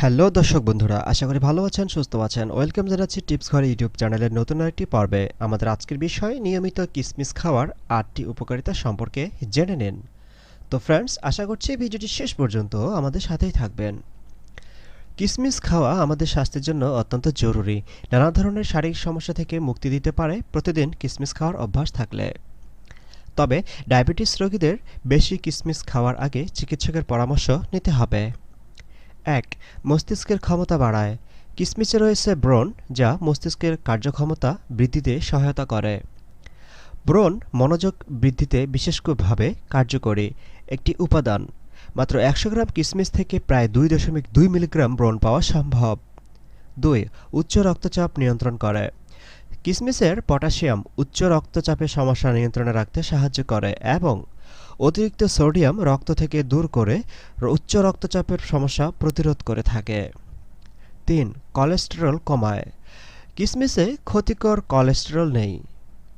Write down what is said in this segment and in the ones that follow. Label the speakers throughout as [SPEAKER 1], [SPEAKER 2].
[SPEAKER 1] Hello দর্শক বন্ধুরা, আশা করি ভালো আছেন, সুস্থ আছেন। ওয়েলকাম জানাচ্ছি টিপস ঘর ইউটিউব চ্যানেলের নতুন একটি পর্বে। আমাদের আজকের বিষয়, নিয়মিত কিসমিস খাওয়ার আটটি উপকারিতা সম্পর্কে জেনে নিন। তো ফ্রেন্ডস আশা করছি ভিডিওটি শেষ পর্যন্ত আমাদের সাথেই থাকবেন। কিসমিস খাওয়া আমাদের স্বাস্থ্যের জন্য অত্যন্ত জরুরি। নানা ধরনের শারীরিক সমস্যা থেকে মুক্তি দিতে পারে প্রতিদিন কিসমিস খাওয়ার অভ্যাস থাকলে। তবে ডায়াবেটিস রোগীদের বেশি কিসমিস খাওয়ার আগে চিকিৎসকের পরামর্শ নিতে হবে। এক, মস্তিষ্কের ক্ষমতা বাড়ায়। কিসমিসে রয়েছে ব্রণ, যা মস্তিষ্কের কার্যক্ষমতা বৃদ্ধিতে সহায়তা করে। ব্রণ মনোযোগ বৃদ্ধিতে বিশেষভাবে কার্যকরী একটি উপাদান। মাত্র একশো গ্রাম কিসমিস থেকে প্রায় দুই দশমিক দুই মিলিগ্রাম ব্রণ পাওয়া সম্ভব। দুই, উচ্চ রক্তচাপ নিয়ন্ত্রণ করে। কিসমিসের পটাশিয়াম উচ্চ রক্তচাপের সমস্যা নিয়ন্ত্রণে রাখতে সাহায্য করে এবং অতিরিক্ত সোডিয়াম রক্ত থেকে দূর করে উচ্চ রক্তচাপের সমস্যা প্রতিরোধ করে থাকে। তিন, কোলেস্টেরল কমায়। কিসমিসে ক্ষতিকর কোলেস্টেরল নেই।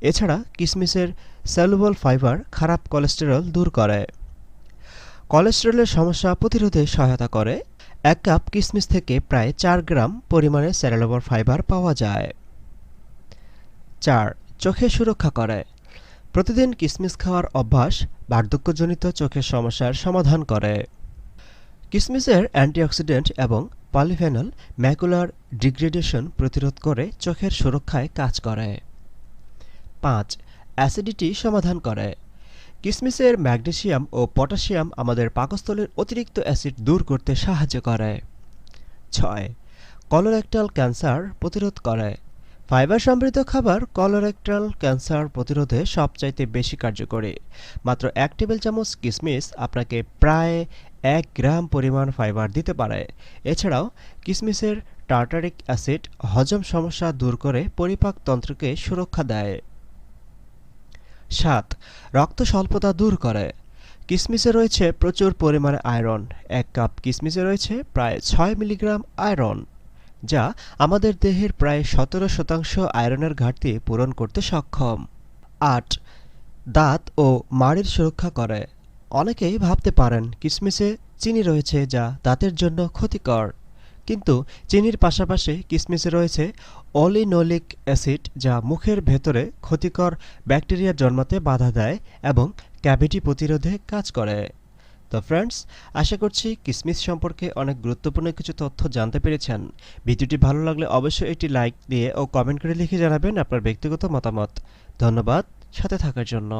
[SPEAKER 1] এছাড়া কিসমিসের সেলুবল ফাইবার খারাপ কোলেস্টেরল দূর করে। কোলেস্টেরলের সমস্যা প্রতিরোধে সহায়তা করে। এক কাপ কিসমিস থেকে প্রায় চার গ্রাম পরিমাণে সেলুলোবার ফাইবার পাওয়া যায়। চার, চোখে সুরক্ষা করে। প্রতিদিন কিসমিস খাওয়ার অভ্যাস বার্ধক্যজনিত চোখের সমস্যার সমাধান করে। কিসমিসের অ্যান্টিঅক্সিডেন্ট এবং পলিফেনল ম্যাকুলার ডিগ্রেডেশন প্রতিরোধ করে চোখের সুরক্ষায় কাজ করে। পাঁচ, অ্যাসিডিটি সমাধান করে। কিসমিসের ম্যাগনেসিয়াম ও পটাশিয়াম আমাদের পাকস্থলীর অতিরিক্ত অ্যাসিড দূর করতে সাহায্য করে। ছয়, কলোরেক্টাল ক্যান্সার প্রতিরোধ করে। ফাইবার সমৃদ্ধ খাবার কলোরেক্টাল ক্যান্সার প্রতিরোধে সবচাইতে বেশি কার্যকরী। মাত্র এক টেবিল চামচ কিসমিস আপনাকে প্রায় এক গ্রাম পরিমাণ ফাইবার দিতে পারে। এছাড়াও কিসমিসের টার্টারিক অ্যাসিড হজম সমস্যা দূর করে পরিপাকতন্ত্রকে সুরক্ষা দেয়। সাত, রক্ত স্বল্পতা দূর করে। কিসমিসে রয়েছে প্রচুর পরিমাণে আয়রন। এক কাপ কিসমিসে রয়েছে প্রায় ছয় মিলিগ্রাম আয়রন। যা আমাদের দেহের প্রায় সতেরো শতাংশ আয়রনের ঘাটতি পূরণ করতে সক্ষম। আট, দাঁত ও মাড়ির সুরক্ষা করে। অনেকেই ভাবতে পারেন, কিসমিসে চিনি রয়েছে যা দাঁতের জন্য ক্ষতিকর। কিন্তু চিনির পাশাপাশি কিসমিসে রয়েছে অলিনোলিক অ্যাসিড যা মুখের ভেতরে ক্ষতিকর ব্যাকটেরিয়া জন্মাতে বাধা দেয় এবং ক্যাভিটি প্রতিরোধে কাজ করে। তো ফ্রেন্ডস আশা করছি কিসমিস সম্পর্কে অনেক গুরুত্বপূর্ণ কিছু তথ্য জানতে পেরেছেন। ভিডিওটি ভালো লাগলে অবশ্যই এটি লাইক দিয়ে ও কমেন্ট করে লিখে জানাবেন আপনার ব্যক্তিগত মতামত। ধন্যবাদ, সাথে থাকার জন্য।